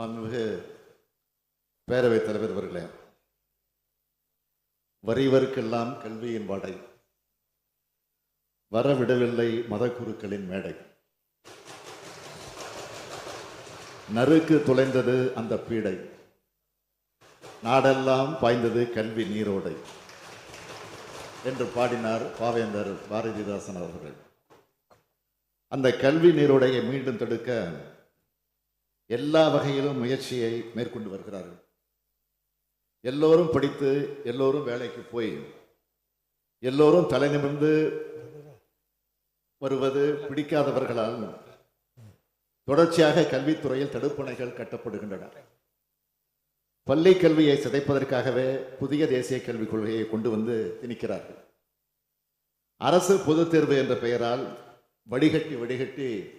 மாண்புமிகு பேரவைத் தலைவர் அவர்களே வரிவருக்கெல்லாம் கல்வியின் வாடை வரவிடவில்லை மதக்குருக்களின் மேடை. நறுக்கு துளைந்தது அந்த பீடை நாடெல்லாம் பாய்ந்தது கல்வி நீரோடை என்று பாடினார் பாவேந்தர் பாரதிதாசன் அவர்கள். அந்த கல்வி நீரோடையை மீண்டும் தடுக்க எல்லா வகையிலும் முயற்சியை மேற்கொண்டு வருகிறார்கள். எல்லோரும் படித்து எல்லோரும் வேலைக்கு போய் எல்லோரும் தலை நிமிர்ந்து வருவது பிடிக்காதவர்களால் தொடர்ச்சியாக கல்வித்துறையில் தடுப்பணைகள் கட்டப்படுகின்றன. பள்ளி கல்வியை சிதைப்பதற்காகவே புதிய தேசிய கல்விக் கொள்கையை கொண்டு வந்து திணிக்கிறார்கள். அரசு பொதுத் தேர்வு என்ற பெயரால் வடிகட்டி வடிகட்டி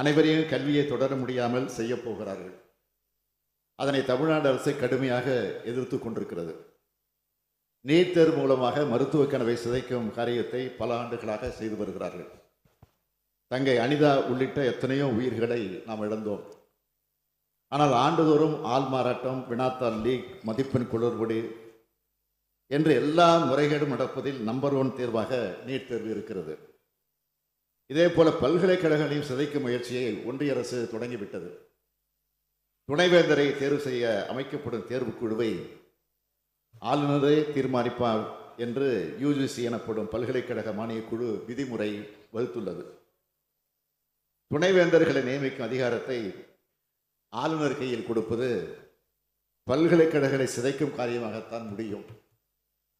அனைவரையும் கல்வியை தொடர முடியாமல் செய்ய போகிறார்கள். அதனை தமிழ்நாடு அரசு கடுமையாக எதிர்த்து கொண்டிருக்கிறது. நீட் தேர்வு மூலமாக மருத்துவ கனவை சிதைக்கும் காரியத்தை பல ஆண்டுகளாக செய்து வருகிறார்கள். தங்கை அனிதா உள்ளிட்ட எத்தனையோ உயிர்களை நாம் இழந்தோம். ஆனால் ஆண்டுதோறும் ஆள் மாறாட்டம் வினாத்தாள் லீக் மதிப்பெண் குளறுபடி என்று எல்லா முறைகேடும் நடப்பதில் நம்பர் ஒன் தேர்வாக நீட் தேர்வு இருக்கிறது. இதே போல பல்கலைக்கழகங்களையும் சிதைக்கும் முயற்சியை ஒன்றிய அரசு தொடங்கிவிட்டது. துணைவேந்தரை தேர்வு செய்ய அமைக்கப்படும் தேர்வு குழுவை ஆளுநரே தீர்மானிப்பார் என்று யுஜிசி எனப்படும் பல்கலைக்கழக மானியக் குழு விதிமுறை வகுத்துள்ளது. துணைவேந்தர்களை நியமிக்கும் அதிகாரத்தை ஆளுநர் கையில் கொடுப்பது பல்கலைக்கழகங்களை சிதைக்கும் காரியமாகத்தான் முடியும்.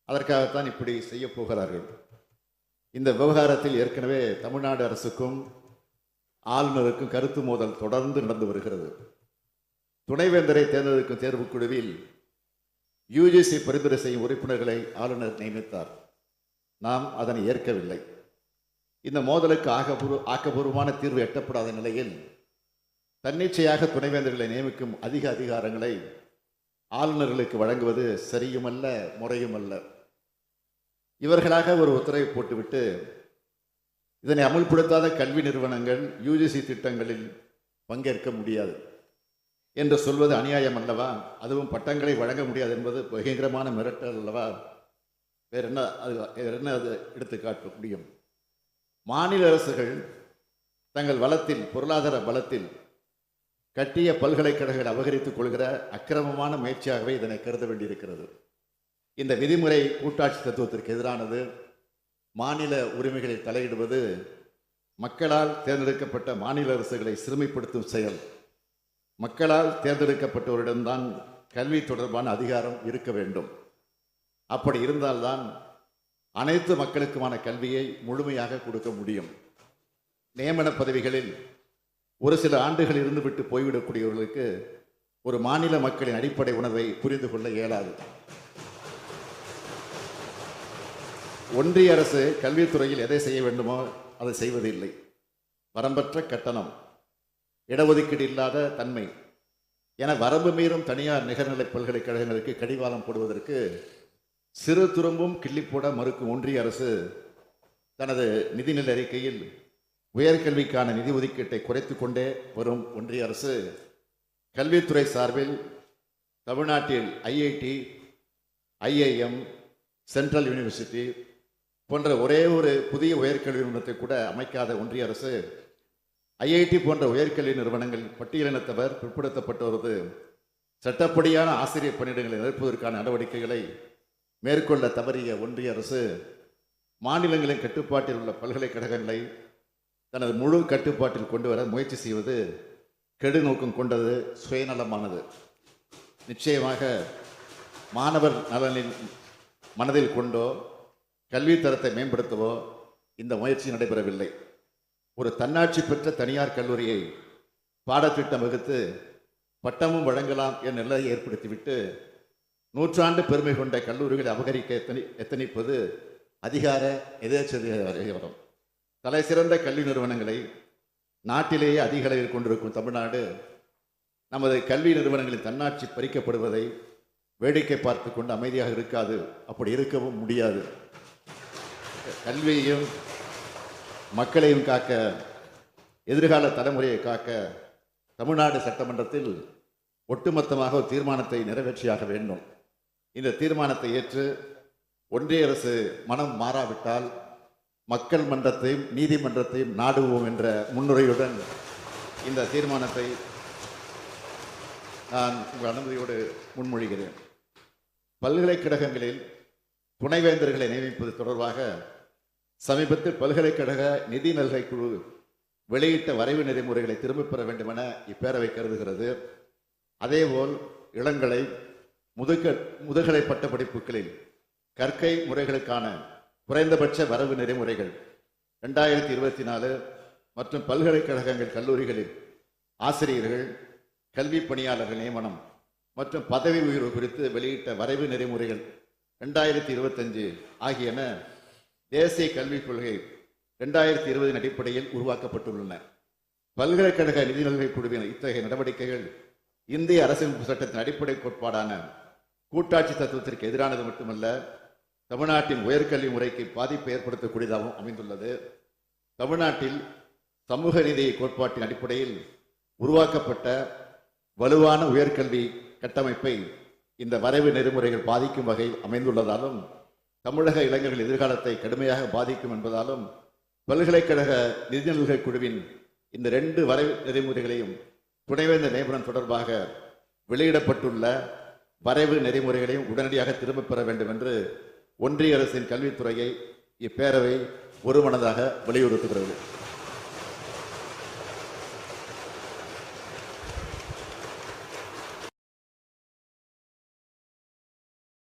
அதற்காகத்தான் இப்படி செய்யப்போகிறார்கள் இந்த விவகாரத்தில் ஏற்கனவே தமிழ்நாடு அரசுக்கும் ஆளுநருக்கும் கருத்து மோதல் தொடர்ந்து நடந்து வருகிறது. துணைவேந்தரை தேர்ந்தெடுக்கும் தேர்வுக் குழுவில் யுஜிசி பரிந்துரை செய்யும் உறுப்பினர்களை ஆளுநர் நியமித்தார். நாம் அதனை ஏற்கவில்லை. இந்த மோதலுக்கு ஆகபூர்வ ஆக்கபூர்வமான தீர்வு எட்டப்படாத நிலையில் தன்னிச்சையாக துணைவேந்தர்களை நியமிக்கும் அதிக அதிகாரங்களை ஆளுநர்களுக்கு வழங்குவது சரியுமல்ல முறையுமல்ல. இவர்களாக ஒரு உத்தரவை போட்டுவிட்டு இதனை அமுல்படுத்தாத கல்வி நிறுவனங்கள் யுஜிசி திட்டங்களில் பங்கேற்க முடியாது என்று சொல்வது அநியாயம் அல்லவா? அதுவும் பட்டங்களை வழங்க முடியாது என்பது பயங்கரமான மிரட்டல் அல்லவா? வேற என்ன அது வேற என்ன அது எடுத்துக்காட்ட முடியும்? மாநில அரசுகள் தங்கள் வளத்தில் பொருளாதார பலத்தில் கட்டிய பல்கலைக்கழகங்கள் அபகரித்துக் கொள்கிற அக்கிரமமான முயற்சியாகவே இதனை கருத வேண்டியிருக்கிறது. இந்த விதிமுறை கூட்டாட்சி தத்துவத்திற்கு எதிரானது மாநில உரிமைகளை தலையிடுவது மக்களால் தேர்ந்தெடுக்கப்பட்ட மாநில அரசுகளை சிறுமைப்படுத்தும் செயல். மக்களால் தேர்ந்தெடுக்கப்பட்டவரிடம்தான் கல்வி தொடர்பான அதிகாரம் இருக்க வேண்டும். அப்படி இருந்தால்தான் அனைத்து மக்களுக்குமான கல்வியை முழுமையாக கொடுக்க முடியும். நியமன பதவிகளில் ஒரு சில ஆண்டுகள் இருந்துவிட்டு போய்விடக்கூடியவர்களுக்கு ஒரு மாநில மக்களின் அடிப்படை உணர்வை புரிந்து கொள்ள இயலாது. ஒன்றிய அரசு கல்வித்துறையில் எதை செய்ய வேண்டுமோ அதை செய்வதில்லை. வரம்பற்ற கட்டணம் இடஒதுக்கீடு இல்லாத தன்மை. என வரம்பு மீறும் தனியார் நிகர்நிலை பல்கலைக்கழகங்களுக்கு கடிவாளம் போடுவதற்கு சிறு துரும்பும் கிள்ளி மறுக்கும் ஒன்றிய அரசு தனது நிதிநிலை அறிக்கையில் உயர்கல்விக்கான நிதி ஒதுக்கீட்டை குறைத்து கொண்டே வரும் ஒன்றிய அரசு கல்வித்துறை சார்பில் தமிழ்நாட்டில் ஐஐடி ஐஐஎம் சென்ட்ரல் யூனிவர்சிட்டி போன்ற ஒரே ஒரு புதிய உயர்கல்வி நிறுவனத்தை கூட அமைக்காத ஒன்றிய அரசு ஐஐடி போன்ற உயர்கல்வி நிறுவனங்கள் பட்டியலினத்தவர் பிற்படுத்தப்பட்டவரது சட்டப்படியான ஆசிரியர் பணியிடங்களை நிரப்புவதற்கான நடவடிக்கைகளை மேற்கொள்ள தவறிய ஒன்றிய அரசு மாநிலங்களின் கட்டுப்பாட்டில் உள்ள பல்கலைக்கழகங்களை தனது முழு கட்டுப்பாட்டில் கொண்டு வர முயற்சி செய்வது கெடு நோக்கம் கொண்டது சுயநலமானது. நிச்சயமாக மாணவர் நலனில் மனதில் கொண்டோ கல்வி தரத்தை மேம்படுத்தவோ இந்த முயற்சி நடைபெறவில்லை. ஒரு தன்னாட்சி பெற்ற தனியார் கல்லூரியை பாடத்திட்டம் வகுத்து பட்டமும் வழங்கலாம் என் நிலையை ஏற்படுத்திவிட்டு நூற்றாண்டு பெருமை கொண்ட கல்லூரிகளை அபகரிக்க எத்தனை எத்தனிப்பது அதிகார எதேச்சதிகாரம் தலை சிறந்த கல்வி நிறுவனங்களை நாட்டிலேயே அதிக அளவில் கொண்டிருக்கும் தமிழ்நாடு நமது கல்வி நிறுவனங்களின் தன்னாட்சி பறிக்கப்படுவதை வேடிக்கை பார்த்து கொண்டு அமைதியாக இருக்காது. அப்படி இருக்கவும் முடியாது. கல்வியையும் மக்களையும் காக்க எதிர்கால தலைமுறையை காக்க தமிழ்நாடு சட்டமன்றத்தில் ஒட்டுமொத்தமாக ஒரு தீர்மானத்தை நிறைவேற்றியாக வேண்டும். இந்த தீர்மானத்தை ஏற்று ஒன்றிய அரசு மனம் மாறாவிட்டால் மக்கள் மன்றத்தையும் நீதிமன்றத்தையும் நாடுவோம் என்ற முன்னுரையுடன் இந்த தீர்மானத்தை நான் உங்கள் அனுமதியோடு முன்மொழிகிறேன். பல்கலைக்கழகங்களில் துணைவேந்தர்களை நியமிப்பது தொடர்பாக சமீபத்தில் பல்கலைக்கழக நிதி நல்கை குழு வெளியிட்ட வரைவு நெறிமுறைகளை திரும்பப் பெற வேண்டும் என இப்பேரவை கருதுகிறது. அதேபோல் இளங்கலை முதுக முதுகலை பட்ட படிப்புகளில் கற்கை முறைகளுக்கான குறைந்தபட்ச வரவு நெறிமுறைகள் ரெண்டாயிரத்தி இருபத்தி நாலு மற்றும் பல்கலைக்கழகங்கள் கல்லூரிகளில் ஆசிரியர்கள் கல்வி பணியாளர்கள் நியமனம் மற்றும் பதவி உயர்வு குறித்து வெளியிட்ட வரைவு நெறிமுறைகள் ரெண்டாயிரத்தி இருபத்தஞ்சு ஆகியன தேசிய கல்விக் கொள்கை ரெண்டாயிரத்தி இருபதின் அடிப்படையில் உருவாக்கப்பட்டுள்ளன. பல்கலைக்கழக நிதி நல்கை குழுவின் இத்தகைய நடவடிக்கைகள் இந்திய அரசியலமைப்பு சட்டத்தின் அடிப்படை கோட்பாடான கூட்டாட்சி தத்துவத்திற்கு எதிரானது மட்டுமல்ல தமிழ்நாட்டின் உயர்கல்வி முறைக்கு பாதிப்பை ஏற்படுத்தக்கூடியதாகவும் அமைந்துள்ளது. தமிழ்நாட்டில் சமூக நீதி கோட்பாட்டின் அடிப்படையில் உருவாக்கப்பட்ட வலுவான உயர்கல்வி கட்டமைப்பை இந்த வரைவு நெறிமுறைகள் பாதிக்கும் வகையில் அமைந்துள்ளதாலும் தமிழக இளைஞர்கள் எதிர்காலத்தை கடுமையாக பாதிக்கும் என்பதாலும் பல்கலைக்கழக நிதி குழுவின் இந்த ரெண்டு வரை நெறிமுறைகளையும் துணைவேந்தர் நியமனம் தொடர்பாக வெளியிடப்பட்டுள்ள வரைவு நெறிமுறைகளையும் உடனடியாக திரும்பப் பெற வேண்டும் என்று ஒன்றிய அரசின் கல்வித்துறையை இப்பேரவை ஒருமனதாக வலியுறுத்துகிறது.